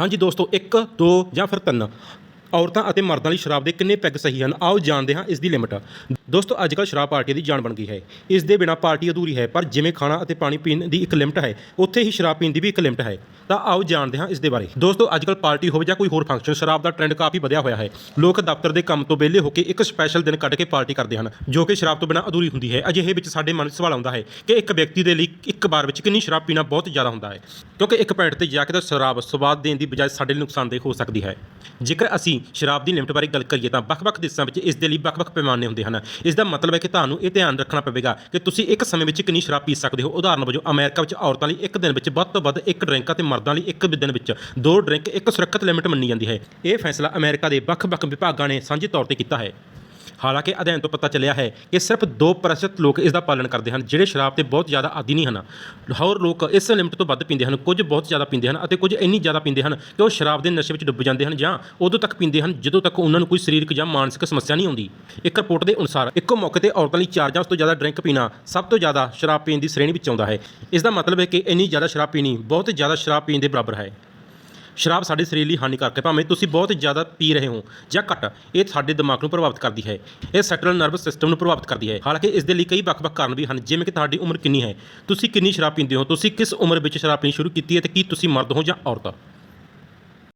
ਹਾਂਜੀ ਦੋਸਤੋ 1 2 ਜਾਂ ਫਿਰ 3 ਔਰਤਾਂ ਅਤੇ ਮਰਦਾਂ ਲਈ ਸ਼ਰਾਬ ਦੇ ਕਿੰਨੇ ਪੈਗ ਸਹੀ ਹਨ? ਆਓ ਜਾਣਦੇ ਹਾਂ ਇਸ ਦੀ ਲਿਮਟ ਦੋਸਤੋ ਅੱਜ ਕੱਲ੍ਹ ਸ਼ਰਾਬ ਪਾਰਟੀ ਦੀ ਜਾਨ ਬਣ ਗਈ ਹੈ। ਇਸ ਦੇ ਬਿਨਾ ਪਾਰਟੀ ਅਧੂਰੀ ਹੈ, ਪਰ ਜਿਵੇਂ ਖਾਣਾ ਅਤੇ ਪਾਣੀ ਪੀਣ ਦੀ ਇੱਕ ਲਿਮਟ ਹੈ, ਉੱਥੇ ਹੀ ਸ਼ਰਾਬ ਪੀਣ ਦੀ ਵੀ ਇੱਕ ਲਿਮਟ ਹੈ। ਤਾਂ ਆਓ ਜਾਣਦੇ ਹਾਂ ਇਸ ਦੇ ਬਾਰੇ। ਦੋਸਤੋ ਅੱਜ ਕੱਲ੍ਹ ਪਾਰਟੀ ਹੋਵੇ ਜਾਂ ਕੋਈ ਹੋਰ ਫੰਕਸ਼ਨ ਸ਼ਰਾਬ ਦਾ ਟ੍ਰੈਂਡ ਕਾਫੀ ਵਧਿਆ ਹੋਇਆ ਹੈ। ਲੋਕ ਦਫ਼ਤਰ ਦੇ ਕੰਮ ਤੋਂ ਵਿਹਲੇ ਹੋ ਕੇ ਇੱਕ ਸਪੈਸ਼ਲ ਦਿਨ ਕੱਢ ਕੇ ਪਾਰਟੀ ਕਰਦੇ ਹਨ, ਜੋ ਕਿ ਸ਼ਰਾਬ ਤੋਂ ਬਿਨਾ ਅਧੂਰੀ ਹੁੰਦੀ ਹੈ। ਅਜਿਹੇ ਵਿੱਚ ਸਾਡੇ ਮਨ ਵਿੱਚ ਸਵਾਲ ਆਉਂਦਾ ਹੈ ਕਿ ਇੱਕ ਵਿਅਕਤੀ ਦੇ ਲਈ ਇੱਕ ਵਾਰ ਵਿੱਚ ਕਿੰਨੀ ਸ਼ਰਾਬ ਪੀਣਾ ਬਹੁਤ ਜ਼ਿਆਦਾ ਹੁੰਦਾ ਹੈ? ਕਿਉਂਕਿ ਇੱਕ ਪੁਆਇੰਟ ਤੇ ਜਾ ਕੇ ਤਾਂ ਸ਼ਰਾਬ ਸਵਾਦ ਦੇਣ ਦੀ ਬਜਾਏ ਸਾਡੇ ਲਈ ਨੁਕਸਾਨਦੇਹ ਹੋ ਸਕਦੀ ਹੈ। ਜੇਕਰ ਅਸੀਂ ਸ਼ਰਾਬ ਦੀ ਲਿਮਟ ਬਾਰੇ ਗੱਲ ਕਰੀਏ ਤਾਂ ਵੱਖ-ਵੱਖ ਦੇਸ਼ਾਂ ਵਿੱਚ ਇਸ ਦੇ ਲਈ ਵੱਖ-ਵੱਖ ਪੈਮਾਨੇ ਹੁੰਦੇ ਹਨ। ਇਸ ਦਾ ਮਤਲਬ ਹੈ ਕਿ ਤੁਹਾਨੂੰ ਇਹ ਧਿਆਨ ਰੱਖਣਾ ਪਵੇਗਾ ਕਿ ਤੁਸੀਂ ਇੱਕ ਸਮੇਂ ਵਿੱਚ ਕਿੰਨੀ ਸ਼ਰਾਬ ਪੀ ਸਕਦੇ ਹੋ। ਉਦਾਹਰਨ ਵਜੋਂ, ਅਮਰੀਕਾ ਵਿੱਚ ਔਰਤਾਂ ਲਈ ਇੱਕ ਦਿਨ ਵਿੱਚ ਵੱਧ ਤੋਂ ਵੱਧ ਇੱਕ ਡਰਿੰਕ ਅਤੇ ਮਰਦਾਂ ਲਈ ਇੱਕ ਦਿਨ ਵਿੱਚ ਦੋ ਡਰਿੰਕ ਇੱਕ ਸੁਰੱਖਿਅਤ ਲਿਮਿਟ ਮੰਨੀ ਜਾਂਦੀ ਹੈ। ਇਹ ਫੈਸਲਾ ਅਮਰੀਕਾ ਦੇ ਵੱਖ-ਵੱਖ ਵਿਭਾਗਾਂ ਨੇ ਸਾਂਝੇ ਤੌਰ ਤੇ ਕੀਤਾ ਹੈ। ਹਾਲਾਂਕਿ ਅਧਿਐਨ ਤੋਂ ਪਤਾ ਚੱਲਿਆ ਹੈ ਕਿ ਸਿਰਫ 2% ਲੋਕ ਇਸ ਦਾ ਪਾਲਣ ਕਰਦੇ ਹਨ, ਜਿਹੜੇ ਸ਼ਰਾਬ ਤੇ ਬਹੁਤ ਜ਼ਿਆਦਾ ਆਦੀ ਨਹੀਂ ਹਨ। ਹੋਰ ਲੋਕ ਇਸ ਲਿਮਟ ਤੋਂ ਵੱਧ ਪੀਂਦੇ ਹਨ, ਕੁਝ ਬਹੁਤ ਜ਼ਿਆਦਾ ਪੀਂਦੇ ਹਨ ਅਤੇ ਕੁਝ ਇੰਨੀ ਜ਼ਿਆਦਾ ਪੀਂਦੇ ਹਨ ਕਿ ਉਹ ਸ਼ਰਾਬ ਦੇ ਨਸ਼ੇ ਵਿੱਚ ਡੁੱਬ ਜਾਂਦੇ ਹਨ ਜਾਂ ਉਦੋਂ ਤੱਕ ਪੀਂਦੇ ਹਨ ਜਦੋਂ ਤੱਕ ਉਹਨਾਂ ਨੂੰ ਕੋਈ ਸਰੀਰਕ ਜਾਂ ਮਾਨਸਿਕ ਸਮੱਸਿਆ ਨਹੀਂ ਆਉਂਦੀ। ਇੱਕ ਰਿਪੋਰਟ ਦੇ ਅਨੁਸਾਰ ਇੱਕੋ ਮੌਕੇ ਤੇ ਔਰਤਾਂ ਲਈ 4 ਜਾਂ ਉਸ ਤੋਂ ਜ਼ਿਆਦਾ ਡਰਿੰਕ ਪੀਣਾ ਸਭ ਤੋਂ ਜ਼ਿਆਦਾ ਸ਼ਰਾਬ ਪੀਣ ਦੀ ਸ਼੍ਰੇਣੀ ਵਿੱਚ ਆਉਂਦਾ ਹੈ। ਇਸ ਦਾ ਮਤਲਬ ਹੈ ਕਿ ਇੰਨੀ ਜ਼ਿਆਦਾ ਸ਼ਰਾਬ ਪੀਣੀ ਬਹੁਤ ਜ਼ਿਆਦਾ ਸ਼ਰਾਬ ਪੀਣ ਦੇ ਬਰਾਬਰ ਹੈ। ਸ਼ਰਾਬ ਸਾਡੇ ਸਰੀਰ ਲਈ ਹਾਨੀਕਾਰਕ ਹੈ। ਭਾਵੇਂ ਤੁਸੀਂ ਬਹੁਤ ਜ਼ਿਆਦਾ ਪੀ ਰਹੇ ਹੋ ਜਾਂ ਘੱਟ, ਇਹ ਸਾਡੇ ਦਿਮਾਗ ਨੂੰ ਪ੍ਰਭਾਵਿਤ ਕਰਦੀ ਹੈ। ਇਹ ਸੈਂਟਰਲ ਨਰਵਸ ਸਿਸਟਮ ਨੂੰ ਪ੍ਰਭਾਵਿਤ ਕਰਦੀ ਹੈ। ਹਾਲਾਂਕਿ ਇਸ ਦੇ ਲਈ ਕਈ ਵੱਖ-ਵੱਖ ਕਾਰਨ ਵੀ ਹਨ, ਜਿਵੇਂ ਕਿ ਤੁਹਾਡੀ ਉਮਰ ਕਿੰਨੀ ਹੈ, ਤੁਸੀਂ ਕਿੰਨੀ ਸ਼ਰਾਬ ਪੀਂਦੇ ਹੋ, ਤੁਸੀਂ ਕਿਸ ਉਮਰ ਵਿੱਚ ਸ਼ਰਾਬ ਪੀਣੀ ਸ਼ੁਰੂ ਕੀਤੀ ਹੈ ਤੇ ਕੀ ਤੁਸੀਂ ਮਰਦ ਹੋ ਜਾਂ ਔਰਤ?